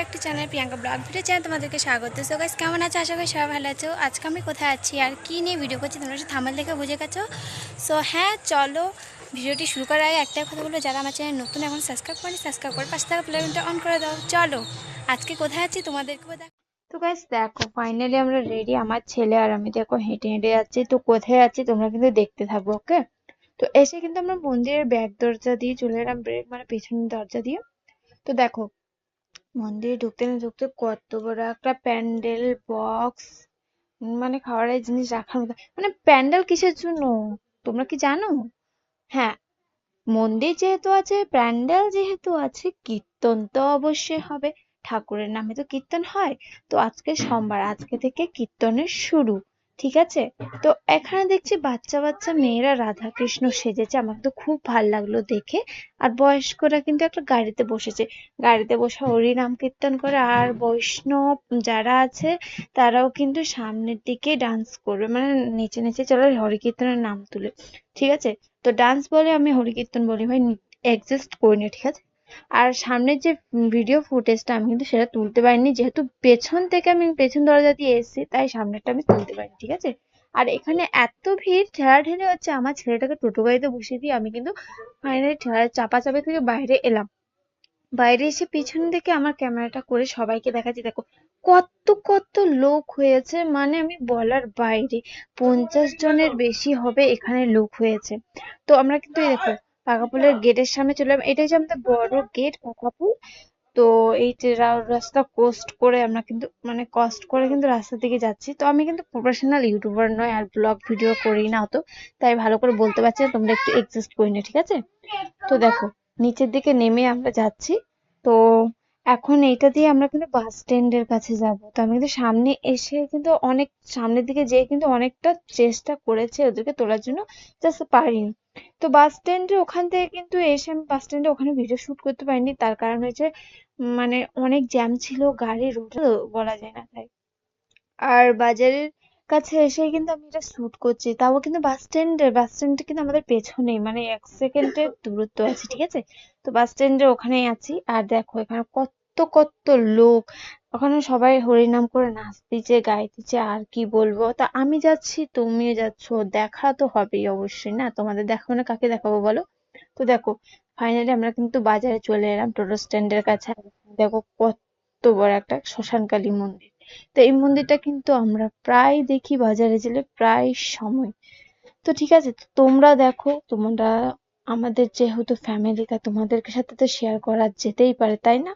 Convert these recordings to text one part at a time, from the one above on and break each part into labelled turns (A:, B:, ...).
A: Back to channel Priyanka blog video channel তোমাদেরকে স্বাগত। So guys কেমন আছো? আশা করি সবাই ভালো আছো। আজকে আমি কোথায় আছি আর কী নিয়ে ভিডিও করছি তোমরা একটু থামাল দেখে বুঝে গেছো? সো হ্যাঁ চলো ভিডিওটি শুরু করার আগে একটাই কথা বলব, যারা আমার চ্যানেল নতুন এখন সাবস্ক্রাইব করেনি সাবস্ক্রাইব করে পাশে থাকা প্লেলিস্টটা অন করে দাও। চলো, আজকে কোথায় আছি তোমাদেরকেও দেখ তো গাইস দেখো ফাইনালি আমরা রেডি আমার ছেলে আর আমি দেখো হেঁটে হেঁটে যাচ্ছি। তো কোথায় যাচ্ছি তোমরা কিন্তু দেখতে থাকব ওকে তো এসে কিন্তু আমরা মন্দিরের ব্যাক দরজা দিয়ে চলে এলাম ব্রেক মানে পেছনের দরজা দিয়ে। তো দেখো মন্দিরে ঢুকতে না ঢুকতে কত বড় একটা প্যান্ডেল, বক্স মানে খাবারের জিনিস রাখার মতো। মানে প্যান্ডেল কিসের জন্য? তোমরা কি জানো? হ্যাঁ মন্দির যেহেতু আছে, প্যান্ডেল যেহেতু আছে, কীর্তন তো অবশ্যই হবে। ঠাকুরের নামে তো কীর্তন হয়। তো আজকে সোমবার, আজকে থেকে কীর্তনের শুরু। ঠিক আছে? তো এখানে দেখছি বাচ্চা বাচ্চা মেয়েরা রাধা কৃষ্ণ সেজেছে। আমার তো খুব ভালো লাগল দেখে। আর বয়স্করা কিন্তু একটা গাড়িতে বসেছে। গাড়িতে বসে হরি নাম কীর্তন করে। আর বৈষ্ণব যারা আছে, তারাও কিন্তু সামনের দিকে ডান্স করবে। মানে নিচে নিচে চলে হরি কীর্তনের নাম তুলে। ঠিক আছে? তো ডান্স বলে আমি হরি কীর্তন বলি ভাই এক্সিস্ট করিনি, ঠিক আছে? আর সামনের যে ভিডিও ফুটেজটা আমি কিন্তু সেটা তুলতে পারিনি, যেহেতু পেছন থেকে আমি পেছন দরজা দিয়ে এসেছি, তাই সামনেরটা আমি তুলতে পারিনি, ঠিক আছে? আর এখানে এত ভিড়, ঠেলা ঠেলাঠেলি হচ্ছে, আমার ছেলেটাকে টোটো গাড়িতে বসিয়ে দিয়ে আমি কিন্তু ফাইনালি ঠেলা চাপাচাপি থেকে বাইরে এলাম। বাইরে এসে পিছন থেকে আমার ক্যামেরাটা করে সবাইকে দেখাচ্ছি, দেখো কত কত লোক হয়েছে মানে আমি বলার বাইরে, পঞ্চাশ জনের বেশি হবে এখানে লোক হয়েছে। তো আমরা কিন্তু দেখো পাকাপুলের গেটের সামনে চলে এলাম। এটাই হচ্ছে আমাদের বড় গেট পাকাপুল তো এই যে রাস্তা কোস্ট করে আমরা কিন্তু মানে কষ্ট করে কিন্তু রাস্তার দিকে যাচ্ছি। তো আমি কিন্তু প্রফেশনাল ইউটিউবার নয় আর ব্লগ ভিডিও করি না অত। তাই ভালো করে বলতে পারছি না তোমরা একটু এক্সিস্ট করে নিও ঠিক আছে? তো দেখো নিচের দিকে নেমে আমরা যাচ্ছি। তো এখন এইটা দিয়ে আমরা কিন্তু বাস স্ট্যান্ডের কাছে যাব। তো আমি কিন্তু সামনে এসে কিন্তু অনেক সামনের দিকে যেয়ে কিন্তু অনেকটা চেষ্টা করেছে ওদেরকে তোলার জন্য। জাস্ট পারিনি। তো বাস স্ট্যান্ডের ওখান থেকে কিন্তু এসে আমি বাস স্ট্যান্ডে ওখানে ভিডিও শুট করতে পারিনি। তার কারণ উম, মানে অনেক জ্যাম ছিল গাড়ি রোড বলা যায় না তাই। আর বাজারের কাছে এসে কিন্তু আমি এটা শুট করছি। তাও কিন্তু বাস স্ট্যান্ডে বাস স্ট্যান্ডটা কিন্তু আমাদের পেছনেই মানে এক সেকেন্ডের দূরত্ব আছে ঠিক আছে? তো বাস স্ট্যান্ডের ওখানেই আছি। আর দেখো এখানে কত কত লোক ওখানে সবাই হরিনাম করে নাচতিছে গাইতেছে আর কি বলব? তা আমি যাচ্ছি, তুমিও যাচ্ছ, দেখা তো হবেই অবশ্যই, না? তোমাদের দেখাবো না? কাকে দেখাবো বলো? তো দেখো ফাইনালি আমরা কিন্তু বাজারে চলে এলাম টোটো স্ট্যান্ডের কাছে। দেখো কত বড় একটা শ্মশানকালী মন্দির। তো এই মন্দিরটা কিন্তু আমরা প্রায় দেখি বাজারে গেলে, প্রায় সময়। তো ঠিক আছে তোমরা দেখো, তোমরা আমাদের যেহেতু ফ্যামিলি তা তোমাদের সাথে তো শেয়ার করা যেতেই পারে, তাই না?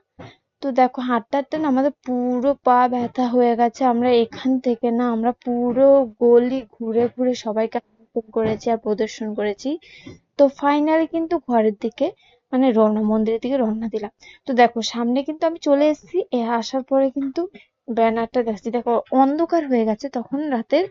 A: তো দেখো হাঁটতে হাঁটতে না আমাদের পুরো পা ব্যথা হয়ে গেছে। আমরা এখান থেকে না, আমরা পুরো গলি ঘুরে ঘুরে সবাইকে করেছি আর প্রদর্শন করেছি। তো ফাইনালি কিন্তু ঘরের দিকে মানে রওনা, মন্দিরের দিকে রওনা দিলাম। তো দেখো, সামনে কিন্তু আমি চলে এসেছি। এ আসার পরে কিন্তু ব্যানারটা দেখছি। দেখো, অন্ধকার হয়ে গেছে। তখন রাতের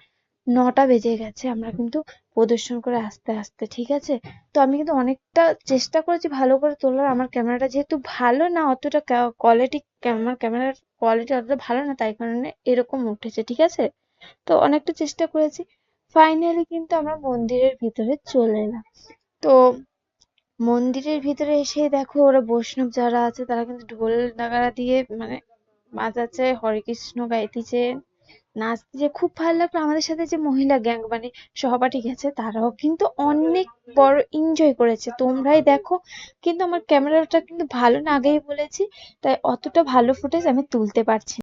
A: নটা বেজে গেছে আমরা কিন্তু প্রদর্শন করে আস্তে আস্তে ঠিক আছে? তো আমি কিন্তু অনেকটা চেষ্টা করেছি ভালো করে তোলার আমার ক্যামেরাটা যেহেতু ভালো না অতটা কোয়ালিটি আমার ক্যামেরার কোয়ালিটি অতটা ভালো না তাই কারণে এরকম উঠেছে ঠিক আছে? তো অনেকটা চেষ্টা করেছি। ফাইনালি কিন্তু আমরা মন্দিরের ভিতরে চলে এলাম। তো মন্দিরের ভিতরে এসে দেখো ওরা বৈষ্ণব যারা আছে তারা কিন্তু ঢোল নাগারা দিয়ে মানে বাজাচ্ছে হরে কৃষ্ণ গাইতেছে। নাচছে খুব ভালো লাগল, আমাদের সাথে যে মহিলা গ্যাং মানে সহপাঠী গেছে, তারাও কিন্তু অনেক বড় এনজয় করেছে। তোমরাই দেখো, কিন্তু আমার ক্যামেরাটা কিন্তু ভালো না আগেই বলেছি, তাই অতটা ভালো ফুটেজ আমি তুলতে পারছি